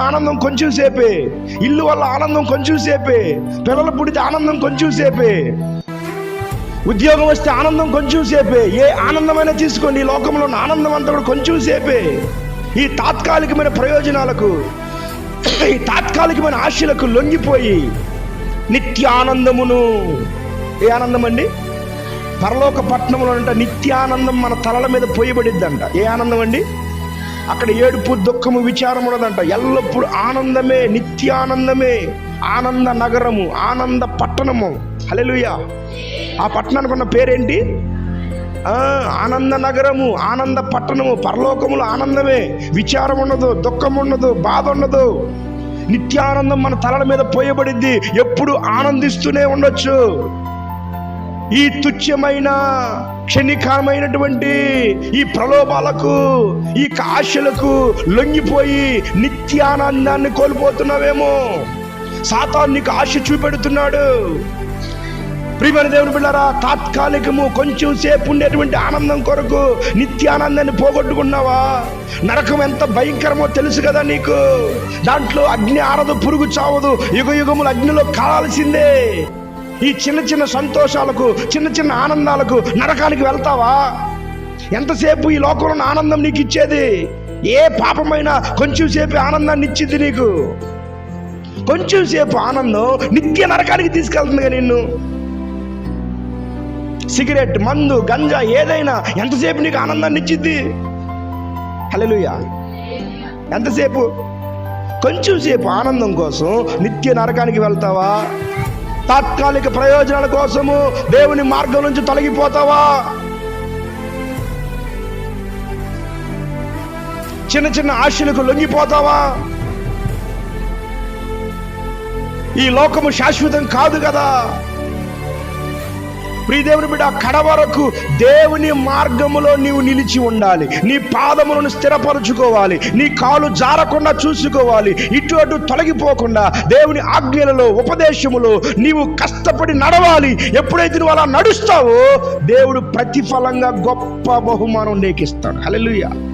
ఆనందం కొంచెం సేపే. ఇల్లు వల్ల ఆనందం కొంచెం సేపే. పిల్లలు పుడితే ఆనందం కొంచెం సేపే. ఉద్యోగం వస్తే ఆనందం కొంచెం సేపే. ఏ ఆనందమైనా తీసుకోండి. ఈ లోకంలో ఉన్న ఆనందం అంతా కూడా కొంచెం సేపే. ఈ తాత్కాలికమైన ప్రయోజనాలకు ఈ తాత్కాలికమైన ఆశలకు లొంగిపోయి నిత్యానందమును. ఏ ఆనందం అండి? పరలోక పట్టణంలో అంట నిత్యానందం మన తలల మీద పోయబడిద్దంట. ఏ ఆనందం అండి? అక్కడ ఏడుపు దుఃఖము విచారం ఉండదంట ఎల్లప్పుడూ ఆనందమే నిత్యానందమే ఆనంద నగరము ఆనంద పట్టణము. హలెలుయ ఆ పట్టణానికి ఉన్న పేరేంటి? ఆనంద నగరము ఆనంద పట్టణము. పరలోకములు ఆనందమే. విచారం ఉండదు దుఃఖం ఉండదు బాధ ఉండదు నిత్యానందం మన తలల మీద పోయబడిద్ది. ఎప్పుడు ఆనందిస్తూనే ఉండొచ్చు. ఈ తుచ్చమైన క్షణికమైనటువంటి ఈ ప్రలోభాలకు ఈ కాశలకు లొంగిపోయి నిత్యానందాన్ని కోల్పోతున్నావేమో. సాతాన్ నీకు ఆశ చూపెడుతున్నాడు. ప్రియమైన దేవుని బిళ్ళారా తాత్కాలికము కొంచెం సేపు ఉండేటువంటి ఆనందం కొరకు నిత్యానందాన్ని పోగొట్టుకున్నావా? నరకం ఎంత భయంకరమో తెలుసు కదా నీకు. దాంట్లో అగ్ని ఆరదు పురుగు చావదు. యుగ యుగములు అగ్నిలో కాలాల్సిందే. ఈ చిన్న చిన్న సంతోషాలకు చిన్న చిన్న ఆనందాలకు నరకానికి వెళ్తావా? ఎంతసేపు ఈ లోకంలో ఉన్న ఆనందం నీకు ఇచ్చేది? ఏ పాపమైనా కొంచెం సేపు ఆనందాన్ని ఇచ్చింది నీకు. కొంచెం సేపు ఆనందం నిత్య నరకానికి తీసుకెళ్తుందిగా నిన్ను. సిగరెట్ మందు గంజా ఏదైనా ఎంతసేపు నీకు ఆనందాన్ని ఇచ్చింది? హల్లెలూయా. ఎంతసేపు? కొంచెం సేపు ఆనందం కోసం నిత్య నరకానికి వెళ్తావా? తాత్కాలిక ప్రయోజనాల కోసము దేవుని మార్గం నుంచి తొలగిపోతావా? చిన్న చిన్న ఆశలకు లొంగిపోతావా? ఈ లోకము శాశ్వతం కాదు కదా. ప్రియదేవుని బిడ్డ కడ వరకు దేవుని మార్గములో నీవు నిలిచి ఉండాలి. నీ పాదములను స్థిరపరుచుకోవాలి. నీ కాలు జారకుండా చూసుకోవాలి. ఇటు అటు తొలగిపోకుండా దేవుని ఆజ్ఞలలో ఉపదేశములో నీవు కష్టపడి నడవాలి. ఎప్పుడైతే నువ్వు అలా నడుస్తావో దేవుడు ప్రతిఫలంగా గొప్ప బహుమానం నీకు ఇస్తాడు.